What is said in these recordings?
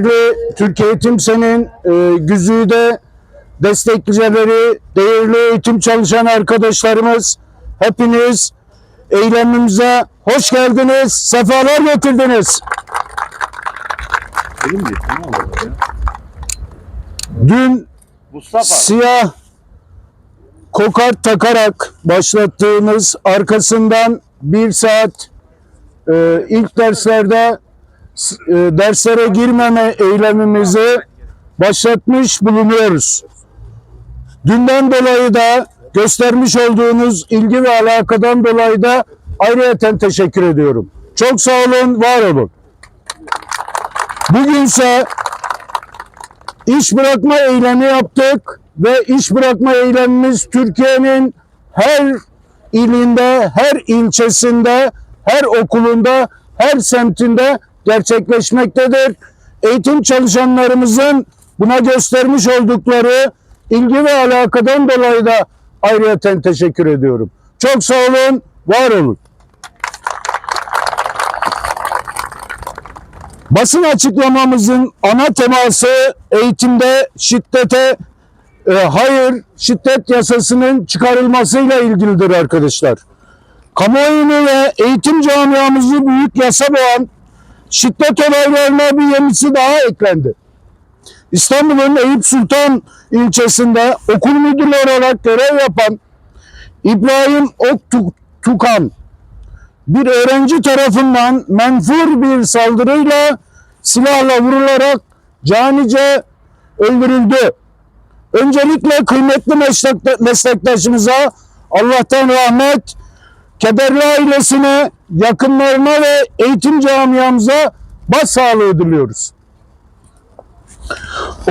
Değerli Türkiye Eğitim Sen'in e, güzide destekçileri, değerli eğitim çalışan arkadaşlarımız, hepiniz eylemimize hoş geldiniz, sefalar getirdiniz. Dün Mustafa. siyah kokart takarak başlattığımız arkasından bir saat e, ilk derslerde derslere girmeme eylemimizi başlatmış bulunuyoruz. Dünden dolayı da göstermiş olduğunuz ilgi ve alakadan dolayı da ayrıyeten teşekkür ediyorum. Çok sağ olun, var olun. Bugünse İş bırakma eylemi yaptık ve iş bırakma eylemimiz Türkiye'nin her ilinde, her ilçesinde, her okulunda, her semtinde gerçekleşmektedir. Eğitim çalışanlarımızın buna göstermiş oldukları ilgi ve alakadan dolayı da ayrıyeten teşekkür ediyorum. Çok sağ olun, var olun. Basın açıklamamızın ana teması eğitimde şiddete e, hayır, şiddet yasasının çıkarılmasıyla ilgilidir arkadaşlar. Kamuoyunu ve eğitim camiamızı büyük yasa boğan şiddet olaylarına bir yenisi daha eklendi. İstanbul'un Eyüp Sultan ilçesinde okul müdürü olarak görev yapan İbrahim Oktukan bir öğrenci tarafından menfur bir saldırıyla silahla vurularak canice öldürüldü. Öncelikle kıymetli meslek- meslektaşımıza Allah'tan rahmet, kederli ailesine, yakınlarına ve eğitim camiamıza başsağlığı diliyoruz.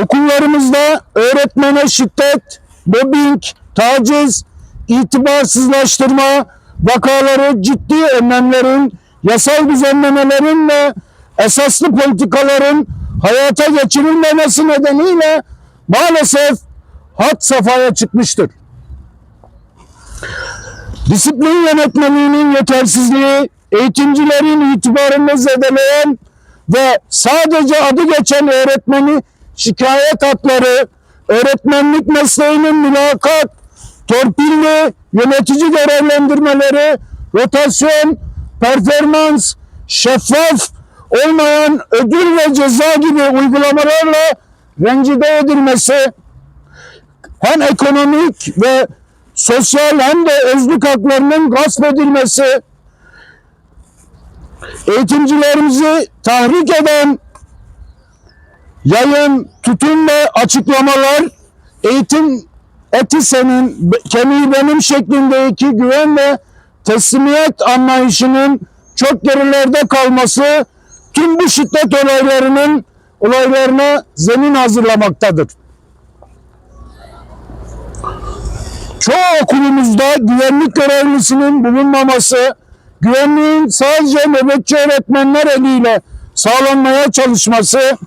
Okullarımızda öğretmene şiddet, mobbing, taciz, itibarsızlaştırma vakaları ciddi önlemlerin, yasal düzenlemelerin ve esaslı politikaların hayata geçirilmemesi nedeniyle maalesef hat safhaya çıkmıştır. Disiplin yönetmeliğinin yetersizliği, eğitimcilerin itibarını zedeleyen ve sadece adı geçen öğretmeni şikayet hatları, öğretmenlik mesleğinin mülakat, torpilli, yönetici görevlendirmeleri, rotasyon, performans, şeffaf olmayan ödül ve ceza gibi uygulamalarla rencide edilmesi, hem ekonomik ve sosyal hem de özlük haklarının gasp edilmesi, eğitimcilerimizi tahrik eden yayın, tutum ve açıklamalar eğitim eti senin, kemiği benim şeklindeki güven ve teslimiyet anlayışının çok gerilerde kalması tüm bu şiddet olaylarının olaylarına zemin hazırlamaktadır. Çoğu okulumuzda güvenlik görevlisinin bulunmaması, güvenliğin sadece nöbetçi öğretmenler eliyle sağlanmaya çalışması,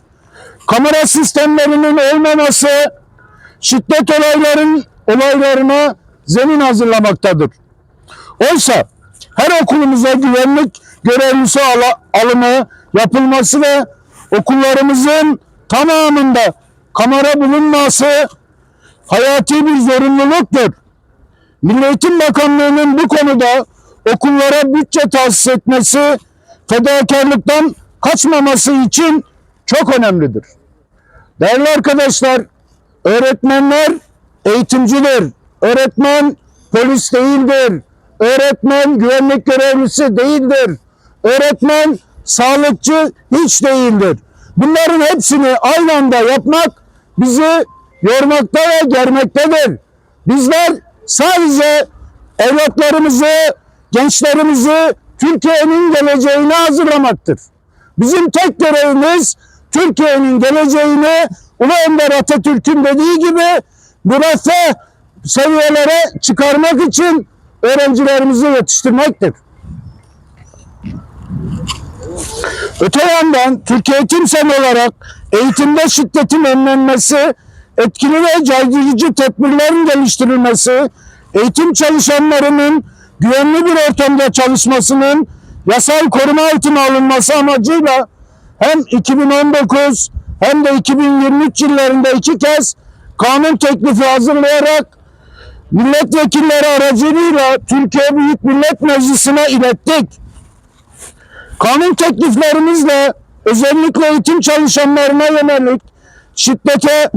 kamera sistemlerinin olmaması, şiddet olayların olaylarına zemin hazırlamaktadır. Oysa her okulumuza güvenlik görevlisi ala- alımı yapılması ve okullarımızın tamamında kamera bulunması hayati bir zorunluluktur. Milli Eğitim Bakanlığı'nın bu konuda okullara bütçe tahsis etmesi fedakarlıktan kaçmaması için çok önemlidir. Değerli arkadaşlar, öğretmenler eğitimcidir. Öğretmen polis değildir. Öğretmen güvenlik görevlisi değildir. Öğretmen sağlıkçı hiç değildir. Bunların hepsini aynı anda yapmak bizi yormakta ve germektedir. Bizler sadece evlatlarımızı, gençlerimizi Türkiye'nin geleceğine hazırlamaktır. Bizim tek görevimiz Türkiye'nin geleceğini Ulu Önder Atatürk'ün dediği gibi müreffeh seviyelere çıkarmak için öğrencilerimizi yetiştirmektir. Öte yandan Türkiye Eğitim Seni olarak eğitimde şiddetin önlenmesi, etkili ve caydırıcı tedbirlerin geliştirilmesi, eğitim çalışanlarının güvenli bir ortamda çalışmasının yasal koruma altına alınması amacıyla hem 2019 hem de 2023 yıllarında iki kez kanun teklifi hazırlayarak milletvekilleri aracılığıyla Türkiye Büyük Millet Meclisi'ne ilettik. Kanun tekliflerimizle özellikle eğitim çalışanlarına yönelik şiddete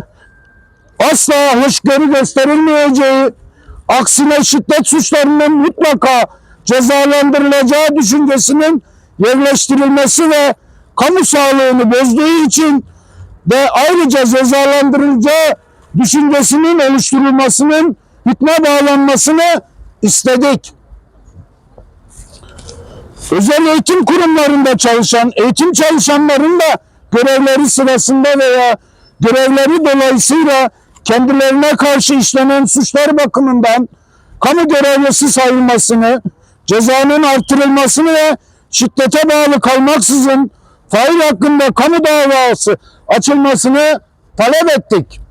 asla hoşgörü gösterilmeyeceği, aksine şiddet suçlarının mutlaka cezalandırılacağı düşüncesinin yerleştirilmesi ve kamu sağlığını bozduğu için de ayrıca cezalandırılacağı düşüncesinin oluşturulmasının hükme bağlanmasını istedik. Özel eğitim kurumlarında çalışan eğitim çalışanların da görevleri sırasında veya görevleri dolayısıyla kendilerine karşı işlenen suçlar bakımından kamu görevlisi sayılmasını, cezanın artırılmasını ve şiddete bağlı kalmaksızın fail hakkında kamu davası açılmasını talep ettik.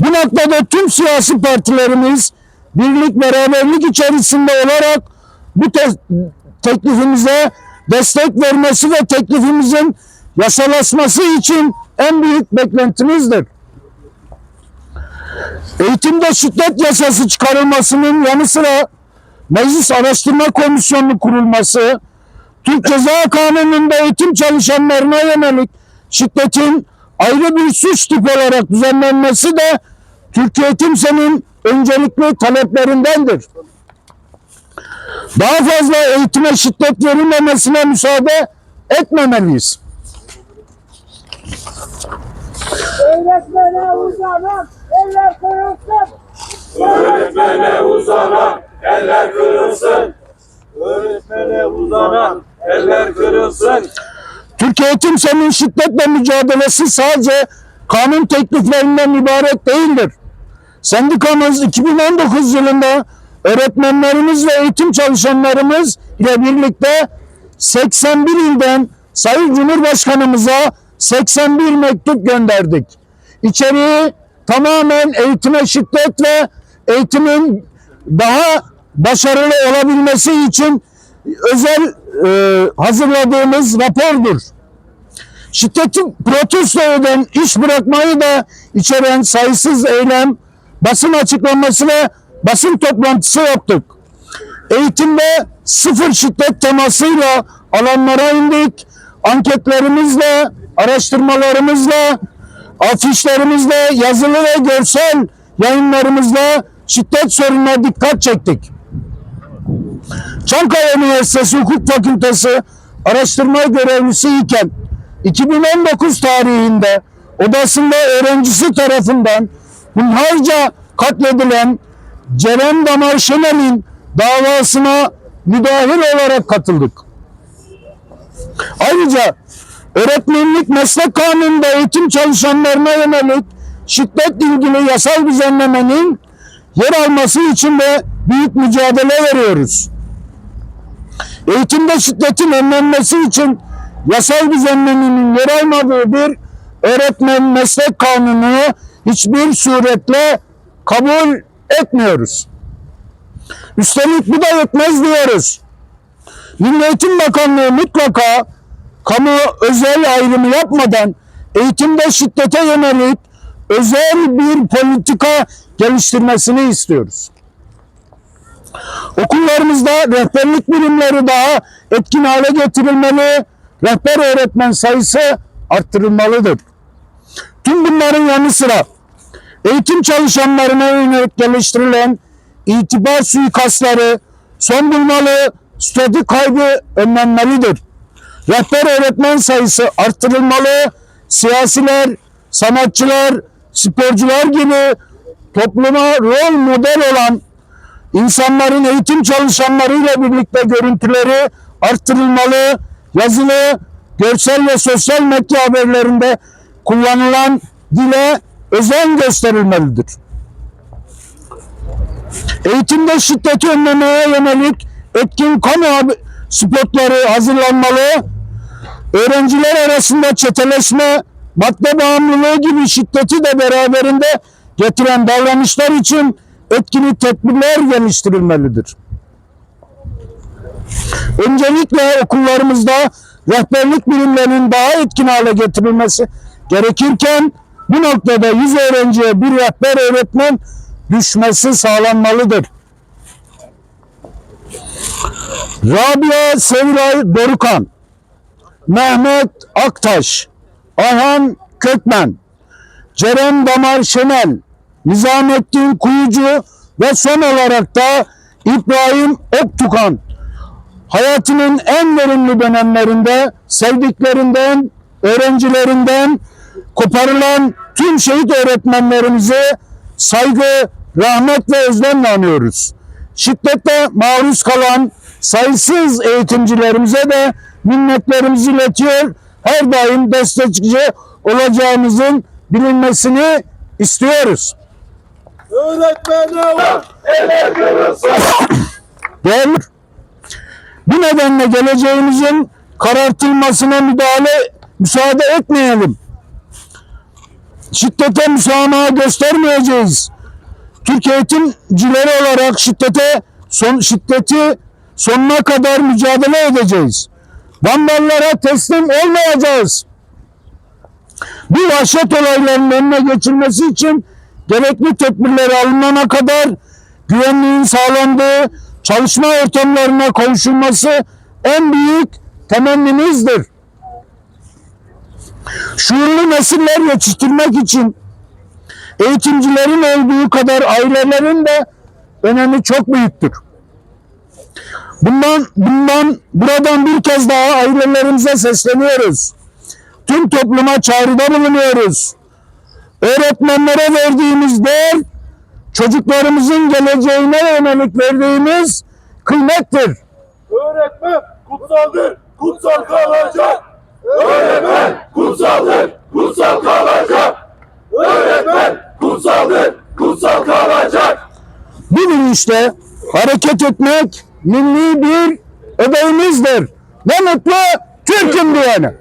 Bu noktada tüm siyasi partilerimiz birlik beraberlik içerisinde olarak bu te- teklifimize destek vermesi ve teklifimizin yasalaşması için en büyük beklentimizdir. Eğitimde şiddet yasası çıkarılmasının yanı sıra Meclis Araştırma Komisyonu kurulması, Türk Ceza Kanunu'nda eğitim çalışanlarına yönelik şiddetin ayrı bir suç tipi olarak düzenlenmesi de Türkiye Eğitimse'nin öncelikli taleplerindendir. Daha fazla eğitime şiddet verilmemesine müsaade etmemeliyiz. Öğretmene uzanan eller kırılsın. Öğretmene uzanan eller kırılsın. Öğretmene uzanan eller kırılsın. Türkiye Eğitimse'nin şiddetle mücadelesi sadece kanun tekliflerinden ibaret değildir. Sendikamız 2019 yılında öğretmenlerimiz ve eğitim çalışanlarımız ile birlikte 81 ilden Sayın Cumhurbaşkanımıza 81 mektup gönderdik. İçeriği tamamen eğitime şiddet ve eğitimin daha başarılı olabilmesi için özel e, hazırladığımız rapordur. Şiddeti protesto eden, iş bırakmayı da içeren sayısız eylem, basın açıklaması ve basın toplantısı yaptık. Eğitimde sıfır şiddet temasıyla alanlara indik. Anketlerimizle, araştırmalarımızla, afişlerimizle, yazılı ve görsel yayınlarımızla şiddet sorununa dikkat çektik. Çankaya Üniversitesi Hukuk Fakültesi araştırma görevlisi iken 2019 tarihinde odasında öğrencisi tarafından hunharca katledilen Ceren Damar Şener'in davasına müdahil olarak katıldık. Ayrıca öğretmenlik meslek kanununda eğitim çalışanlarına yönelik şiddet ilgili yasal düzenlemenin yer alması için de büyük mücadele veriyoruz. Eğitimde şiddetin önlenmesi için yasal düzenlemenin yer almadığı bir öğretmen meslek kanununu hiçbir suretle kabul etmiyoruz. Üstelik bu da yetmez diyoruz. Milli Eğitim Bakanlığı mutlaka kamu özel ayrımı yapmadan eğitimde şiddete yönelik özel bir politika geliştirmesini istiyoruz. Okullarımızda rehberlik birimleri daha etkin hale getirilmeli, rehber öğretmen sayısı arttırılmalıdır. Tüm bunların yanı sıra eğitim çalışanlarına yönelik geliştirilen itibar suikastları son bulmalı, statü kaybı önlenmelidir. Rehber öğretmen sayısı arttırılmalı, siyasiler, sanatçılar, sporcular gibi topluma rol model olan insanların eğitim çalışanlarıyla birlikte görüntüleri arttırılmalı, yazılı, görsel ve sosyal medya haberlerinde kullanılan dile özen gösterilmelidir. Eğitimde şiddeti önlemeye yönelik etkin kamu spotları hazırlanmalı, öğrenciler arasında çeteleşme, madde bağımlılığı gibi şiddeti de beraberinde getiren davranışlar için etkili tedbirler geliştirilmelidir. Öncelikle okullarımızda rehberlik birimlerinin daha etkin hale getirilmesi gerekirken bu noktada 100 öğrenciye bir rehber öğretmen düşmesi sağlanmalıdır. Rabia Sevilay Dorukan, Mehmet Aktaş, Ayhan Kökmen, Ceren Damar Şenel, Nizamettin Kuyucu ve son olarak da İbrahim Oktukan hayatının en verimli dönemlerinde sevdiklerinden, öğrencilerinden koparılan tüm şehit öğretmenlerimizi saygı, rahmet ve özlemle anıyoruz. Şiddete maruz kalan sayısız eğitimcilerimize de minnetlerimizi iletiyor. Her daim destekçi olacağımızın bilinmesini istiyoruz. Öğretmene kırılsın. Değerli bu nedenle geleceğimizin karartılmasına müdahale müsaade etmeyelim. Şiddete müsamaha göstermeyeceğiz. Türk eğitimcileri olarak şiddete son şiddeti sonuna kadar mücadele edeceğiz. Vandallara teslim olmayacağız. Bu vahşet olaylarının önüne geçilmesi için gerekli tedbirler alınana kadar güvenliğin sağlandığı çalışma ortamlarına kavuşulması en büyük temennimizdir. Şuurlu nesiller yetiştirmek için eğitimcilerin olduğu kadar ailelerin de önemi çok büyüktür. Bundan, bundan buradan bir kez daha ailelerimize sesleniyoruz. Tüm topluma çağrıda bulunuyoruz. Öğretmenlere verdiğimiz değer çocuklarımızın geleceğine yönelik verdiğimiz kıymettir. Öğretmen kutsaldır. Kutsal kalacak. Öğretmen kutsaldır. Kutsal kalacak. Öğretmen kutsaldır. Kutsal kalacak. Bu bilinçle hareket etmek milli bir ödevimizdir. Ne mutlu Türk'üm diyene.